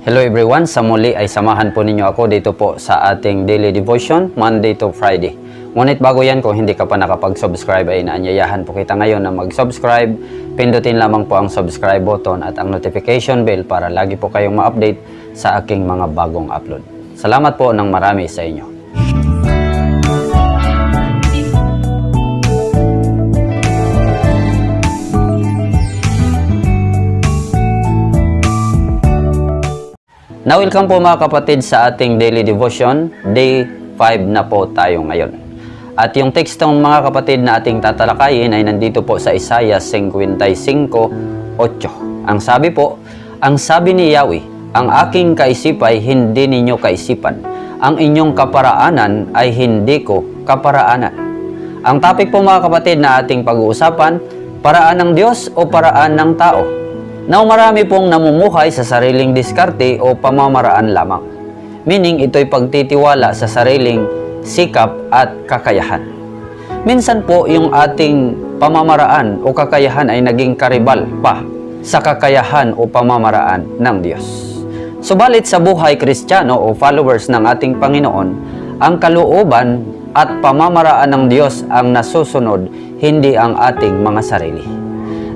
Hello everyone, sa muli ay samahan po ninyo ako dito po sa ating daily devotion, Monday to Friday. Ngunit bago yan, kung hindi ka pa nakapag-subscribe ay inaanyayahan po kita ngayon na mag-subscribe. Pindutin lamang po ang subscribe button at ang notification bell para lagi po kayong ma-update sa aking mga bagong upload. Salamat po ng marami sa inyo. Na welcome po mga kapatid sa ating daily devotion. Day 5 na po tayo ngayon. At yung tekstong mga kapatid na ating tatalakayin ay nandito po sa Isaiah 55:8. Ang sabi po, ang sabi ni Yahweh, ang aking kaisipay hindi ninyo kaisipan. Ang inyong kaparaanan ay hindi ko kaparaanan. Ang topic po mga kapatid na ating pag-uusapan, paraan ng Diyos o paraan ng tao? Now marami pong namumuhay sa sariling diskarte o pamamaraan lamang. Meaning ito'y pagtitiwala sa sariling sikap at kakayahan. Minsan po yung ating pamamaraan o kakayahan ay naging karibal pa sa kakayahan o pamamaraan ng Diyos. Subalit sa buhay kristyano o followers ng ating Panginoon, ang kalooban at pamamaraan ng Diyos ang nasusunod, hindi ang ating mga sarili.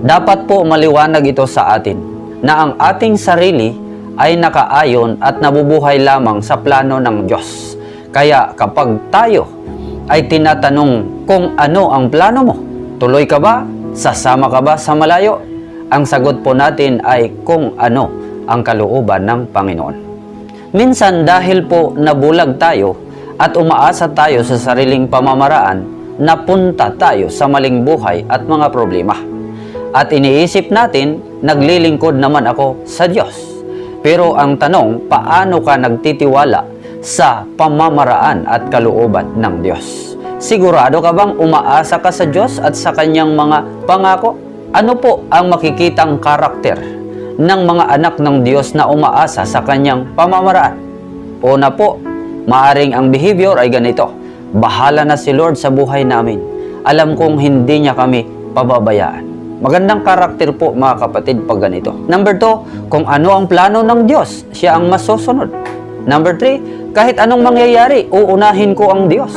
Dapat po maliwanag ito sa atin na ang ating sarili ay nakaayon at nabubuhay lamang sa plano ng Diyos. Kaya kapag tayo ay tinatanong kung ano ang plano mo, tuloy ka ba? Sasama ka ba sa malayo? Ang sagot po natin ay kung ano ang kalooban ng Panginoon. Minsan dahil po nabulag tayo at umaasa tayo sa sariling pamamaraan, napunta tayo sa maling buhay at mga problema. At iniisip natin, naglilingkod naman ako sa Diyos. Pero ang tanong, paano ka nagtitiwala sa pamamaraan at kalooban ng Diyos? Sigurado ka bang umaasa ka sa Diyos at sa kanyang mga pangako? Ano po ang makikitang karakter ng mga anak ng Diyos na umaasa sa kanyang pamamaraan? Una po, maaring ang behavior ay ganito. Bahala na si Lord sa buhay namin. Alam kong hindi niya kami pababayaan. Magandang karakter po mga kapatid pag ganito. Number two, kung ano ang plano ng Diyos, siya ang masusunod. Number three, kahit anong mangyayari, uunahin ko ang Diyos.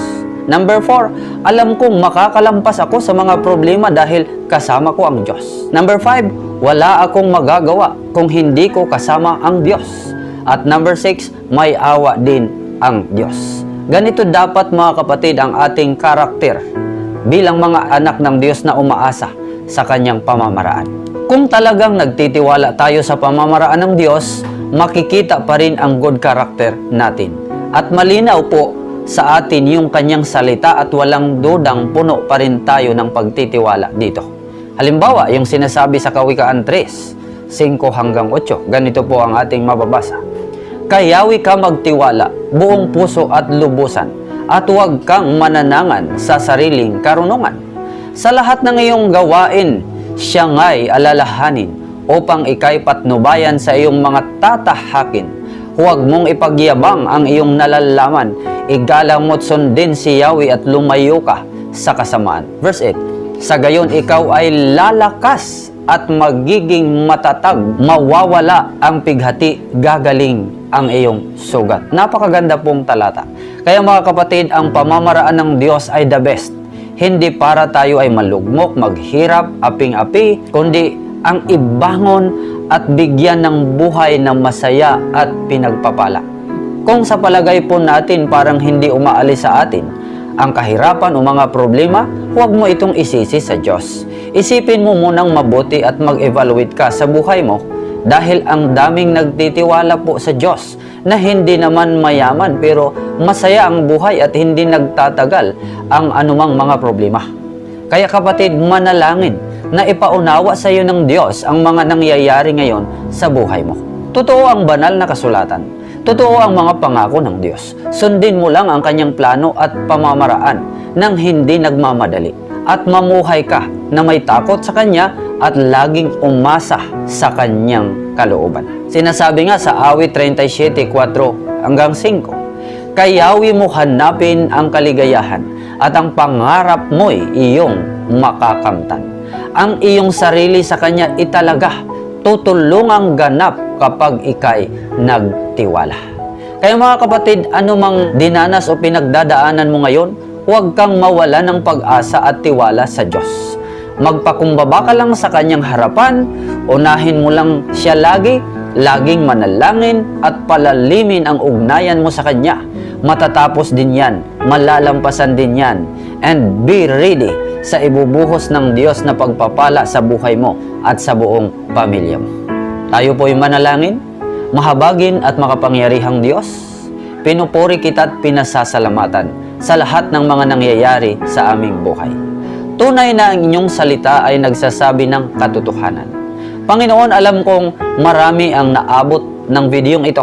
Number four, alam kong makakalampas ako sa mga problema dahil kasama ko ang Diyos. Number five, wala akong magagawa kung hindi ko kasama ang Diyos. At number six, may awa din ang Diyos. Ganito dapat mga kapatid ang ating karakter bilang mga anak ng Diyos na umaasa sa kanyang pamamaraan. Kung talagang nagtitiwala tayo sa pamamaraan ng Diyos, makikita pa rin ang good character natin. At malinaw po sa atin yung kanyang salita at walang dudang puno pa rin tayo ng pagtitiwala dito. Halimbawa, yung sinasabi sa Kawikaan 3, 5 hanggang 8, ganito po ang ating mababasa. Kayawi ka magtiwala, buong puso at lubusan, at huwag kang mananangan sa sariling karunungan. Sa lahat ng iyong gawain, siya nga'y alalahanin upang ikay patnubayan sa iyong mga tatahakin. Huwag mong ipagyabang ang iyong nalalaman, igalang mo't sundin si Yahweh at lumayo ka sa kasamaan. Verse 8, Sa gayon ikaw ay lalakas at magiging matatag, mawawala ang pighati, gagaling ang iyong sugat. Napakaganda pong talata. Kaya mga kapatid, ang pamamaraan ng Diyos ay the best. Hindi para tayo ay malugmok, maghirap, aping-api, kundi ang ibangon at bigyan ng buhay na masaya at pinagpapala. Kung sa palagay po natin parang hindi umaalis sa atin, ang kahirapan o mga problema, huwag mo itong isisi sa Diyos. Isipin mo munang mabuti at mag-evaluate ka sa buhay mo dahil ang daming nagtitiwala po sa Diyos na hindi naman mayaman pero masaya ang buhay at hindi nagtatagal ang anumang mga problema. Kaya kapatid, manalangin na ipaunawa sa iyo ng Diyos ang mga nangyayari ngayon sa buhay mo. Totoo ang banal na kasulatan. Totoo ang mga pangako ng Diyos. Sundin mo lang ang kanyang plano at pamamaraan nang hindi nagmamadali. At mamuhay ka na may takot sa Kanya at laging umasa sa Kanyang kalooban. Sinasabi nga sa awit 37.4 hanggang 5, Kayawi mo hanapin ang kaligayahan at ang pangarap mo'y iyong makakamtan. Ang iyong sarili sa Kanya italaga, tutulungang ganap kapag ikay nagtiwala. Kaya mga kapatid, anumang dinanas o pinagdadaanan mo ngayon, huwag kang mawala ng pag-asa at tiwala sa Diyos. Magpakumbaba ka lang sa kanyang harapan, unahin mo lang siya lagi, laging manalangin at palalimin ang ugnayan mo sa kanya. Matatapos din yan, malalampasan din yan, and be ready sa ibubuhos ng Diyos na pagpapala sa buhay mo at sa buong pamilya mo. Tayo po'y manalangin, mahabagin at makapangyarihang Diyos. Pinupuri kita at pinasasalamatan sa lahat ng mga nangyayari sa aming buhay. Tunay na ang inyong salita ay nagsasabi ng katotohanan. Panginoon, alam kong marami ang naabot ng videong ito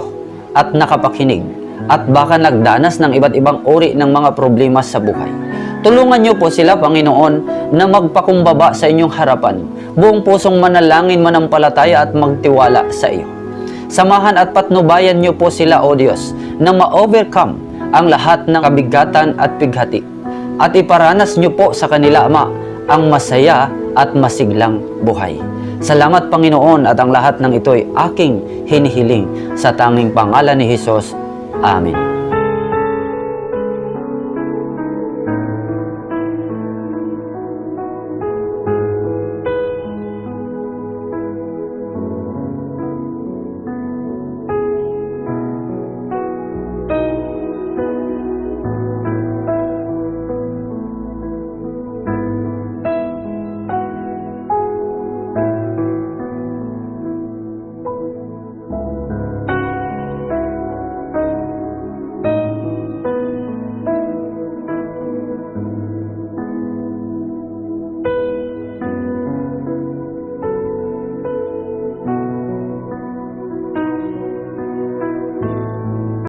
at nakapakinig at baka nagdanas ng iba't ibang uri ng mga problema sa buhay. Tulungan niyo po sila, Panginoon, na magpakumbaba sa inyong harapan, buong pusong manalangin, manampalataya at magtiwala sa iyo. Samahan at patnubayan niyo po sila, O Diyos, na ma-overcome ang lahat ng kabigatan at pighati. At iparanas niyo po sa kanila, Ama, ang masaya at masiglang buhay. Salamat, Panginoon, at ang lahat ng ito'y aking hinihiling sa tanging pangalan ni Jesus. Amen.